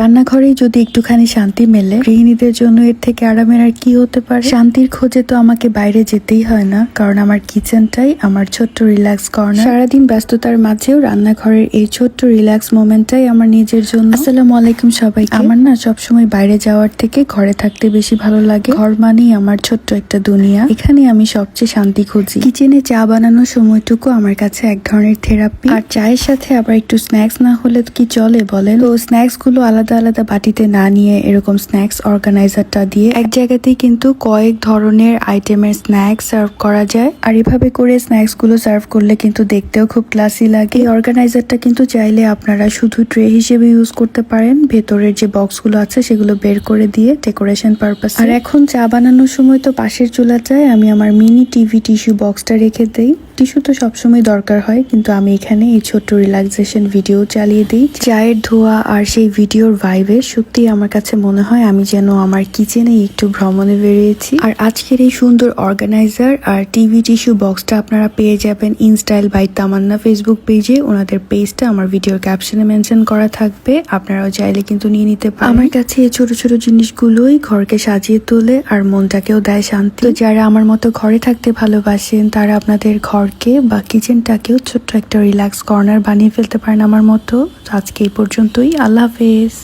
রান্নাঘরেই যদি একটুখানি শান্তি মেলে, গৃহিণীদের জন্য এর থেকে আরামের আর কি হতে পারে? শান্তির খোঁজে তো আমাকে বাইরে যেতেই হয় না, কারণ আমার কিচেনটাই আমার ছোট্ট রিল্যাক্স কর্নার। সারাদিন ব্যস্ততার মাঝেও রান্নাঘরের এই ছোট্ট রিল্যাক্স মোমেন্টটাই আমার নিজের জন্য। আসসালামু আলাইকুম সবাই আমার না সবসময় বাইরে যাওয়ার থেকে ঘরে থাকতে বেশি ভালো লাগে। ঘর মানেই আমার ছোট্ট একটা দুনিয়া। এখানে আমি সবচেয়ে শান্তি খুঁজি। কিচেনে চা বানানোর সময়টুকু আমার কাছে এক ধরনের থেরাপি। আর চায়ের সাথে আবার একটু স্ন্যাক্স না হলে কি চলে বলেন? তো স্ন্যাক্সগুলো আলাদা আলাদা আলাদা বাটিতে না নিয়ে এরকম স্ন্যাক্স অর্গানাইজারটা দিয়ে এক জায়গাতেই কিন্তু কয়েক ধরনের আইটেমের স্ন্যাক্স সার্ভ করা যায়। আর এভাবে করে স্ন্যাক্সগুলো সার্ভ করলে কিন্তু দেখতেও খুব ক্লাসি লাগে। এই অর্গানাইজারটা কিন্তু চাইলে আপনারা শুধু ট্রে হিসেবে ইউজ করতে পারেন। ভেতরের যে বক্সগুলো আছে সেগুলো বের করে দিয়ে ডেকোরেশন পারপাস আর এখন চা বানানোর সময় তো পাশের চুলাটায় আমি আমার মিনি টিভি টিস্যু বক্সটা রেখে দেই। টিস্যু তো সবসময় দরকার হয়, কিন্তু আমি এখানে এই ছোট্ট রিল্যাক্সেশন ভিডিও চালিয়ে দিই। চায়ের ধোয়া আর সেই ভিডিওর ভাইবে সত্যি আমার কাছে মনে হয় আমি যেন আমার কিচেনে একটু ভ্রমণে বেরিয়েছি। আর আজকের এই সুন্দর অর্গানাইজার আর টিভি টিস্যু বক্সটা আপনারা পেয়ে যাবেন ইনস্টাইল বাই তামান্না ফেসবুক পেজে ওনাদের পেজটা আমার ভিডিওর ক্যাপশনে মেনশন করা থাকবে। আপনারাও চাইলে কিন্তু নিয়ে নিতে পারেন। আমার কাছে এই ছোট ছোট জিনিসগুলোই ঘরকে সাজিয়ে তোলে আর মনটাকেও দেয় শান্তি। যারা আমার মতো ঘরে থাকতে ভালোবাসেন, তারা আপনাদের ঘরকে বা কিচেনটাকেও ছোট্ট একটা রিল্যাক্স কর্নার বানিয়ে ফেলতে পারেন আমার মতো। আজকে এই পর্যন্তই। আল্লাহ হাফেজ।